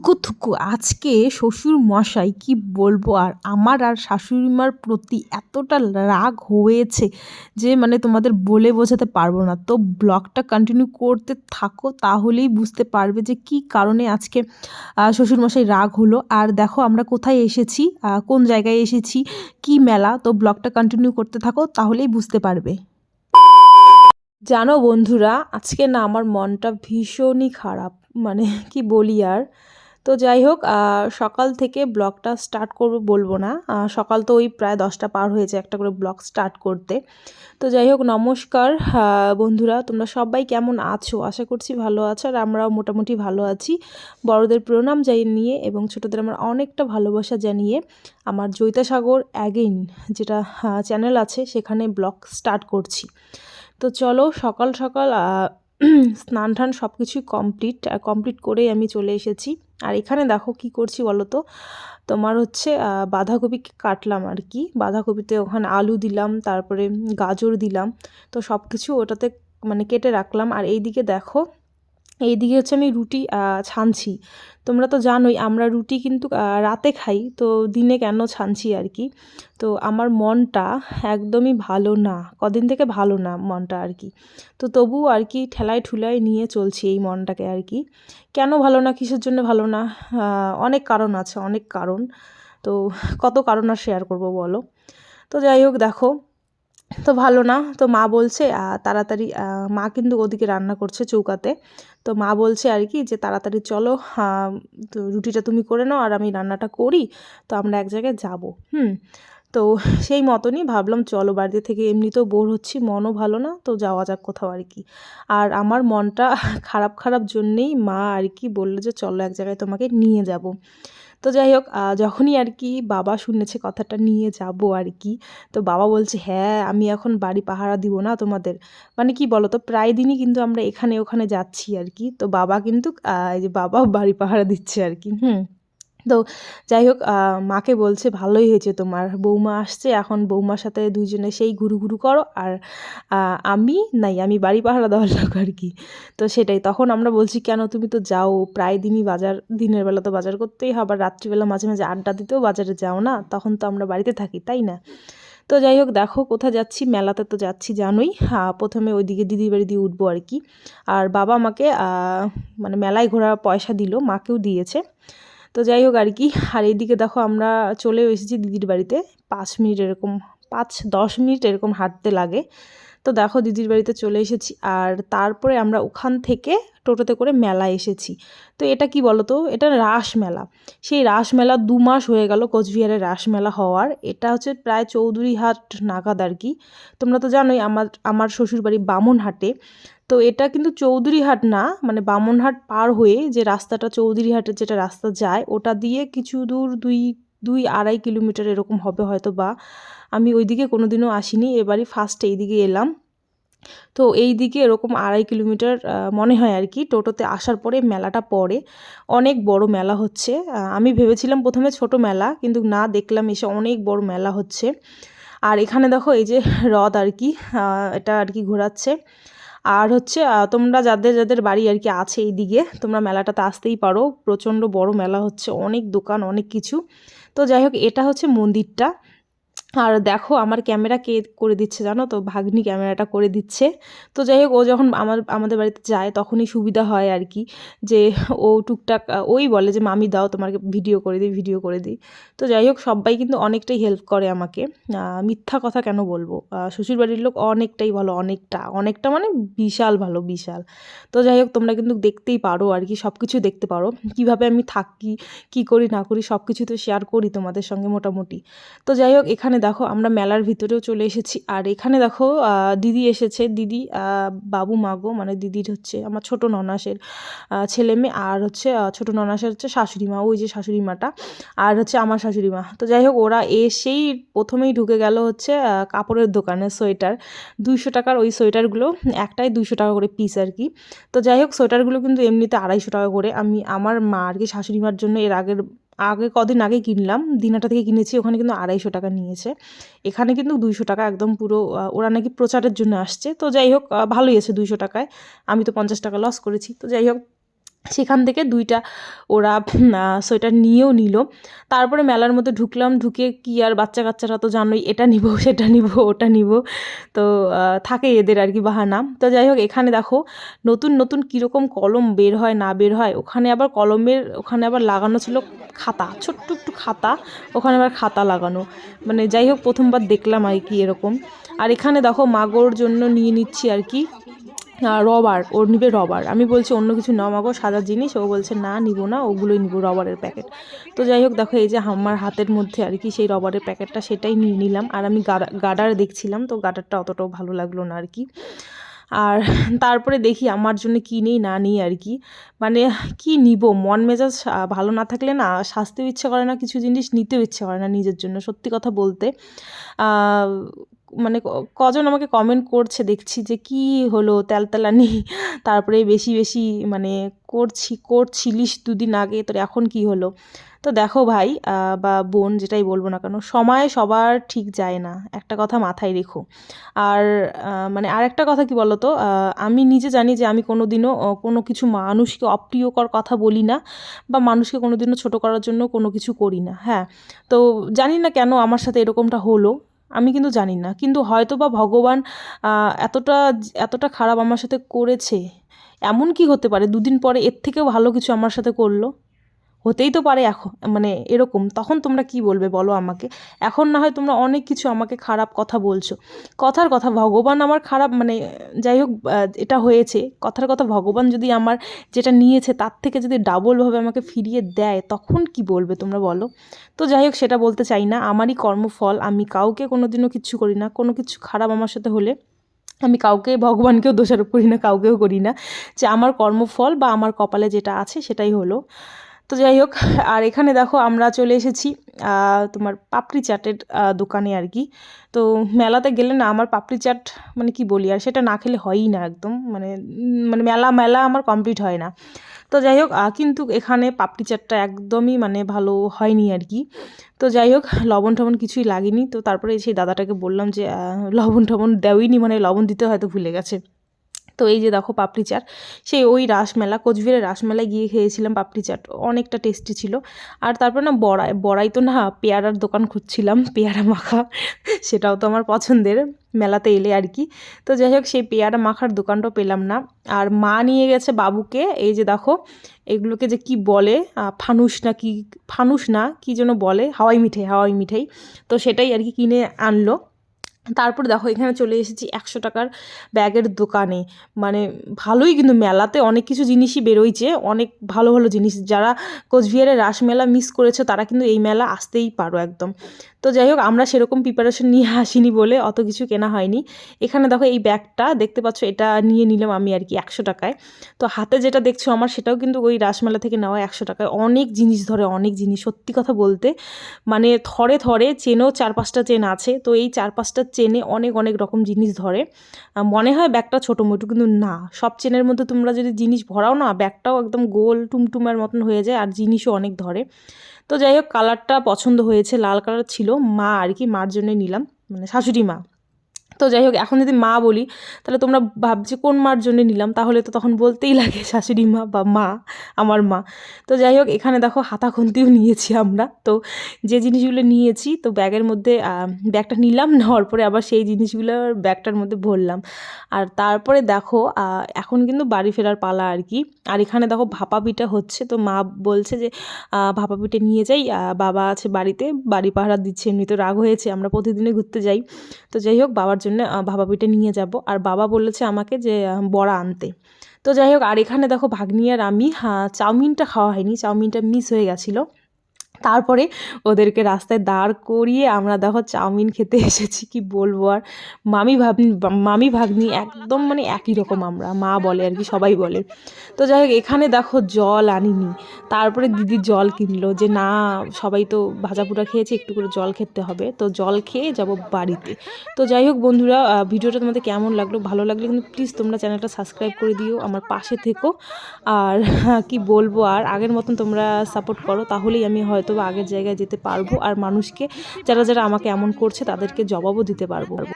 থুকু থুকু আজকে শ্বশুর মশাই কি বলব? আর আমার আর শাশুড়ি মার প্রতি এতটা রাগ হয়েছে যে মানে তোমাদের বলে বোঝাতে পারব না। তো ব্লগটা কন্টিনিউ করতে থাকো তাহলেই বুঝতে পারবে যে কি কারণে আজকে আহ, শ্বশুরমশাই রাগ হলো। আর দেখো আমরা কোথায় এসেছি কোন জায়গায় এসেছি কি মেলা তো ব্লগটা কন্টিনিউ করতে থাকো তাহলেই বুঝতে পারবে। জানো বন্ধুরা আজকে না আমার মনটা ভীষণই খারাপ মানে কি বলি আর? তো যাই হোক সকাল থেকে ব্লগটা স্টার্ট করব বলব না। সকাল তো ওই প্রায় দশটা পার হয়েছে একটা করে ব্লগ স্টার্ট করতে। তো যাই হোক, নমস্কার বন্ধুরা, তোমরা সবাই কেমন আছো? আশা করছি ভালো আছো আর আমরাও মোটামুটি ভালো আছি। বড়দের প্রণাম জানিয়ে এবং ছোটদের আমার অনেকটা ভালোবাসা জানিয়ে আমার জৈতাসাগর অ্যাগেইন যেটা চ্যানেল আছে, সেখানে ব্লগ স্টার্ট করছি। তো চলো সকাল সকাল স্নান টান সব কিছুই কমপ্লিট কমপ্লিট করেই আমি চলে এসেছি। আর এখানে দেখো কি করছি বলো তো তোমার হচ্ছে বাঁধাকপি কাটলাম আর কি। বাঁধাকপিতে ওখানে আলু দিলাম, তারপরে গাজর দিলাম। তো সব কিছু ওটাতে মানে কেটে রাখলাম। আর এইদিকে দেখো এইদিকে হচ্ছে আমি রুটি ছানছি। তোমরা তো জানোই, আমরা রুটি কিন্তু রাতে খাই, তো দিনে কেন ছানছি আর কি? তো আমার মনটা একদমই ভালো না, কদিন থেকে ভালো না মনটা আর কি। তো তবু আর কি ঠেলায় ঠুলায় নিয়ে চলছি এই মনটাকে আর কি। কেন ভালো না, কিসের জন্য ভালো না? অনেক কারণ আছে, অনেক কারণ। তো কত কারণ আর শেয়ার করব বলো? তো যাই হোক, দেখো তো ভালো না। তো মা বলছে তাড়াতাড়ি মা কিন্তু ওদিকে রান্না করছে চৌকাতে। তো মা বলছে আর কি যে, তাড়াতাড়ি চলো তো রুটিটা তুমি করে নাও আর আমি রান্নাটা করি, তো আমরা এক জায়গায় যাব। হুম, তো সেই মতনই ভাবলাম চলো বাড়িতে থেকে এমনিতেও বোর হচ্ছি, মনও ভালো না, তো যাওয়া যাক কোথাও আর কি। আর আমার মনটা খারাপ খারাপ জন্যেই মা আর কি বলল যে, চলো এক জায়গায় তোমাকে নিয়ে যাব। তো যাই হোক যখনই আর কি বাবা শুনেছে কথাটা নিয়ে যাব আর কি, তো বাবা বলছে হ্যাঁ আমি এখন বাড়ি পাহারা দিব না তোমাদের। মানে কি বলো তো প্রায় দিনই কিন্তু আমরা এখানে ওখানে যাচ্ছি আর কি। তো বাবা কিন্তু এই যে বাবা বাড়ি পাহারা দিচ্ছে আর কি, হুম। তো যাই হোক মাকে বলছে, ভালোই হয়েছে তোমার। বৌমা আসছে, এখন বৌমার সাথে দুইজনে সেই ঘুরু ঘুরু করো। আর আমি নাই, আমি বাড়ি পাহারা দেওয়ার লোক আর কি। তো সেটাই, তখন আমরা বলছি, কেন তুমি তো যাও, প্রায় দিনই বাজার, দিনের বেলা তো বাজার করতেই হবে রাত্রিবেলা মাঝে মাঝে আড্ডা দিতেও বাজারে যাও না, তখন তো আমরা বাড়িতে থাকি, তাই না? তো যাই হোক, দেখো কোথায় যাচ্ছি, মেলাতে তো যাচ্ছি, জানোই। প্রথমে ওইদিকে দিদির বাড়ি দিয়ে উঠবো আর কি। আর বাবা আমাকে মানে মেলায় ঘোরার পয়সা দিল, মাকেও দিয়েছে। তো যাই হোক আর কি, আর এইদিকে দেখো আমরা চলেও এসেছি দিদির বাড়িতে। পাঁচ মিনিট এরকম, পাঁচ, দশ মিনিট এরকম হাঁটতে লাগে। তো দেখো দিদির বাড়িতে চলে এসেছি, আর তারপরে আমরা ওখান থেকে টোটোতে করে মেলা এসেছি। তো এটা কি বলো তো এটা রাস মেলা। সেই রাস মেলা দু মাস হয়ে গেল কোচবিহারের রাস মেলা হওয়ার। এটা হচ্ছে প্রায় চৌধুরীহাট নাগাদ আর কি। তোমরা তো জানোই আমার আমার শ্বশুরবাড়ি বামনহাটে। তো এটা কিন্তু চৌধুরীহাট না মানে বামনহাট পার হয়ে যে রাস্তাটা চৌধুরীহাটের যেটা রাস্তা যায়, ওটা দিয়ে কিছু দূর দুই দুই আড়াই কিলোমিটার এরকম হবে হয়তো বা আমি ওইদিকে কোনো দিনও আসিনি, এবারই ফার্স্ট এইদিকে এলাম। তো এই দিকে এরকম আড়াই কিলোমিটার মনে হয় আর কি, টোটোতে আসার পরে মেলাটা পড়ে। অনেক বড় মেলা হচ্ছে। আমি ভেবেছিলাম প্রথমে ছোট মেলা, কিন্তু না দেখলাম এসে অনেক বড় মেলা হচ্ছে। আর এখানে দেখো এই যে হ্রদ আর কি এটা আর কি ঘোরাচ্ছে। আর হচ্ছে তোমরা যাদের যাদের বাড়ি আর কি আছে এই দিকে, তোমরা মেলাটাতে আসতেই পারো। প্রচণ্ড বড় মেলা হচ্ছে, অনেক দোকান, অনেক কিছু। তো যাই হোক, এটা হচ্ছে মন্দিরটা। আর দেখো আমার ক্যামেরা কে করে দিচ্ছে জানো তো? ভাগ্নি ক্যামেরাটা করে দিচ্ছে। তো যাই হোক ও যখন আমার আমাদের বাড়িতে যায় তখনই সুবিধা হয় আর কি যে ও টুকটাক ওই বলে যে মামি দাও তোমাকে ভিডিও করে দিই ভিডিও করে দিই। তো যাই হোক সবাই কিন্তু অনেকটাই হেল্প করে আমাকে। মিথ্যা কথা কেন বলব? আহ, শ্বশুরবাড়ির লোক অনেকটাই ভালো অনেকটা অনেকটা মানে বিশাল ভালো বিশাল। তো যাই হোক তোমরা কিন্তু দেখতেই পারো আর কি সব কিছু দেখতে পারো। কীভাবে আমি থাকি কি করি না করি সব কিছু তো শেয়ার করি তোমাদের সঙ্গে মোটামুটি। তো যাই হোক এখানে দেখো আমরা মেলার ভিতরেও চলে এসেছি। আর এখানে দেখো দিদি এসেছে। দিদি বাবু মাগো মানে দিদির হচ্ছে আমার ছোট ননাসের ছেলে মেয়ে। আর হচ্ছে ছোট ননাসের হচ্ছে শাশুড়ি মা, ওই যে শাশুড়ি মাটা। আর হচ্ছে আমার শাশুড়ি মা। তো যাই হোক, ওরা এসেই প্রথমেই ঢুকে গেল হচ্ছে কাপড়ের দোকানে সোয়েটার। দুইশো টাকার ওই সোয়েটারগুলো, একটাই দুইশো টাকা করে পিস আর কি। তো যাই হোক, সোয়েটারগুলো কিন্তু এমনিতে আড়াইশো টাকা করে। আমি, আমার মা আর কি শাশুড়ি মার জন্য এর আগের আগে কদিন আগে কিনলাম, দিনাটা থেকে কিনেছি, ওখানে কিন্তু আড়াইশো টাকা নিয়েছে। এখানে কিন্তু দুইশো টাকা একদম পুরো ওরা নাকি প্রচারের জন্য আসছে। তো যাই হোক ভালোই আছে দুইশো টাকায়। আমি তো পঞ্চাশ টাকা লস করেছি। তো যাই হোক, সেখান থেকে দুইটা ওরা সোয়েটার নিয়েও নিল। তারপরে মেলার মধ্যে ঢুকলাম, ঢুকে কি আর বাচ্চা কাচ্চারা তো জানোই, এটা নিব, সেটা নিব, ওটা নিব। তো থাকে এদের আর কি বাহানা। তো যাই হোক, এখানে দেখো, নতুন নতুন কীরকম কলম বের হয়, না বের হয়, ওখানে আবার কলমের, ওখানে আবার লাগানো ছিল খাতা, ছোট্ট একটু খাতা, ওখানে আবার খাতা লাগানো। মানে যাই হোক, প্রথমবার দেখলাম আর কি এরকম। আর এখানে দেখো মাগোর জন্য নিয়ে নিচ্ছি আর কি রবার, ওর নিবে রবার। আমি বলছি, অন্য কিছু নাও মাগো, সাদা জিনিস। ও বলছে, না, নিব না, ওগুলোই নিব, রবারের প্যাকেট। তো যাই হোক, দেখো, এই যে আমার হাতের মধ্যে আর কি সেই রবারের প্যাকেটটা, সেটাই নিয়ে নিলাম। আর আমি গাডার দেখছিলাম, তো গাডারটা অতটাও ভালো লাগল না আর কি। আর তারপরে দেখি আমার জন্য কী নেই, না নেই আর কি। মানে কি নিব? মন মেজাজ ভালো না থাকলে না সাজতেও ইচ্ছে করে না, কিছু জিনিস নিতেও ইচ্ছে করে না নিজের জন্য, সত্যি কথা বলতে। মানে কজন আমাকে কমেন্ট করছে দেখছি যে কি হলো তেলতেলানি, তারপরে বেশি বেশি মানে করছি, করছিলিস দুদিন আগে, তোর এখন কি হলো? তো দেখো ভাই বা বোন যেটাই বলব না কেন, সময় সবার ঠিক যায় না, একটা কথা মাথায় রেখো। আর মানে আর একটা কথা কি বলো তো আমি নিজে জানি যে আমি কোনো দিনও কোনো কিছু মানুষকে অপ্রিয়কর কথা বলি না, বা মানুষকে কোনো দিনও ছোটো করার জন্য কোনো কিছু করি না হ্যাঁ? তো জানি না কেন আমার সাথে এরকমটা হলো আমি কিন্তু জানি না। কিন্তু হয়তো বা ভগবান এতটা এতটা খারাপ আমার সাথে করেছে। এমন কি হতে পারে? দুদিন পরে এর থেকেও ভালো কিছু আমার সাথে করল? হতেই তো পারে এখন মানে এরকম, তখন তোমরা কি বলবে বলো আমাকে? এখন না হয় তোমরা অনেক কিছু আমাকে খারাপ কথা বলছো। কথার কথা, ভগবান আমার খারাপ মানে যাই হোক এটা হয়েছে। কথার কথা, ভগবান যদি আমার যেটা নিয়েছে তার থেকে যদি ডাবলভাবে আমাকে ফিরিয়ে দেয়, তখন কি বলবে তোমরা বলো? তো যাই হোক, সেটা বলতে চাই না। আমারই কর্মফল, আমি কাউকে কোনো দিনও কিচ্ছু করি না। কোনো কিছু খারাপ আমার সাথে হলে আমি কাউকে, ভগবানকেও দোষারোপ করি না, কাউকেও করি না। যে আমার কর্মফল বা আমার কপালে যেটা আছে সেটাই হলো। তো যাই হোক, আর এখানে দেখো আমরা চলে এসেছি তোমার পাপড়ি চাটের দোকানে আর কি। তো মেলাতে গেলে না আমার পাপড়ি চাট মানে কি বলি, আর সেটা না খেলে হয়ই না একদম মানে মানে মেলা মেলা আমার কমপ্লিট হয় না। তো যাই হোক কিন্তু এখানে পাপড়ি চাটটা একদমই মানে ভালো হয়নি আর কি। তো যাই হোক, লবণ টবণ কিছুই লাগেনি, তো তারপরে সেই দাদাটাকে বললাম যে লবণ টবণ দেওইনি মানে লবণ দিতে হয়তো ভুলে গেছে। তো এই যে দেখো পাপড়ি চাট, সেই ওই রাসমেলা, কোচবিহারের রাসমেলায় গিয়ে খেয়েছিলাম পাপড়ি চাট, অনেকটা টেস্টি ছিল। আর তারপর না বড়াই বড়াই তো না পেয়ারার দোকান খুঁজছিলাম, পেয়ারা মাখা, সেটাও তো আমার পছন্দের, মেলাতে এলে আর কি। তো যাই হোক, সেই পেয়ারা মাখার দোকানটাও পেলাম না। আর মা নিয়ে গেছে বাবুকে, এই যে দেখো, এগুলোকে যে কি বলে ফানুস না কি, ফানুস না, কি যেন বলে, হাওয়াই মিঠাই হাওয়াই মিঠাই, তো সেটাই আর কি কিনে আনলো। তারপর দেখো, এখানে চলে এসেছি একশো টাকার ব্যাগের দোকানে। মানে ভালোই কিন্তু মেলাতে অনেক কিছু জিনিসই বেরোইছে, অনেক ভালো ভালো জিনিস। যারা কোচবিহারের রাসমেলা মিস করেছে, তারা কিন্তু এই মেলা আসতেই পারো একদম। তো যাই হোক, আমরা সেরকম প্রিপারেশন নিয়ে আসিনি বলে অত কিছু কেনা হয়নি। এখানে দেখো, এই ব্যাগটা দেখতে পাচ্ছ, এটা নিয়ে নিলাম আমি আর কি একশো টাকায়। তো হাতে যেটা দেখছ আমার, সেটাও কিন্তু ওই রাসমেলা থেকে নেওয়া একশো টাকায়। অনেক জিনিস ধরে, অনেক জিনিস। সত্যি কথা বলতে মানে থরে থরে চেনও চার পাঁচটা চেন আছে। তো এই চার পাঁচটা চেনে অনেক অনেক রকম জিনিস ধরে। মনে হয় ব্যাগটা ছোটো মোটো, কিন্তু না। সব চেনের মধ্যে তোমরা যদি জিনিস ভরাও না, ব্যাগটাও একদম গোল টুমটুমের মতন হয়ে যায়, আর জিনিসও অনেক ধরে। তো যাই হোক কালারটা পছন্দ হয়েছে, লাল কালার ছিল। মা আর কি, মার জন্যই নিলাম। মানে শাশুড়ি মা। তো যাই হোক, এখন যদি মা বলি, তাহলে তোমরা ভাবছি কোন মার জন্য নিলাম? তাহলে তো তখন বলতেই লাগে, শাশুড়ি মা বা মা, আমার মা। তো যাই হোক, এখানে দেখো হাতা খুন্তিও নিয়েছি আমরা। তো যে জিনিসগুলো নিয়েছি, তো ব্যাগের মধ্যে ব্যাগটা নিলাম, নেওয়ার পরে আবার সেই জিনিসগুলো ব্যাগটার মধ্যে ভরলাম। আর তারপরে দেখো এখন কিন্তু বাড়ি ফেরার পালা আর কি। আর এখানে দেখো ভাপা পিঠা হচ্ছে, তো মা বলছে যে ভাপা পিঠে নিয়ে যাই। বাবা আছে বাড়িতে, বাড়ি পাহারা দিচ্ছে এমনি তো রাগ হয়েছে, আমরা প্রতিদিনে ঘুরতে যাই। তো যাই হোক, বাবার জন্য আহ, ভাপা পিঠে নিয়ে যাব। আর বাবা বলেছে আমাকে যে বড়া আনতে। তো যাই হোক আর এখানে দেখো ভাগ্নি আর আমি চাউমিনটা খাওয়া হয়নি। চাউমিনটা মিস হয়ে গেছিল। তারপরে ওদেরকে রাস্তায় দাঁড় করিয়ে আমরা দেখো চাউমিন খেতে এসেছি, কি বলব আর? মামি ভাগ্নি মামি ভাগ্নি একদম মানে একই রকম আমরা, মা বলে আর কি, সবাই বলে। তো যাই হোক, এখানে দেখো জল আনিনি, তারপরে দিদি জল কিনলো যে না, সবাই তো ভাজা পোড়া খেয়েছে, একটু করে জল খেতে হবে। তো জল খেয়ে যাব বাড়িতে। তো যাই হোক বন্ধুরা ভিডিওটা তোমাদের কেমন লাগল, ভালো লাগলে কিন্তু প্লিজ তোমরা চ্যানেলটা সাবস্ক্রাইব করে দিও, আমার পাশে থেকো। আর কি বলব আর, আগের মতন তোমরা সাপোর্ট করো, তাহলেই আমি হয়তো আগের জায়গায় যেতে পারব আর মানুষকে, যারা যারা আমাকে এমন করছে তাদেরকে জবাবও দিতে পারব।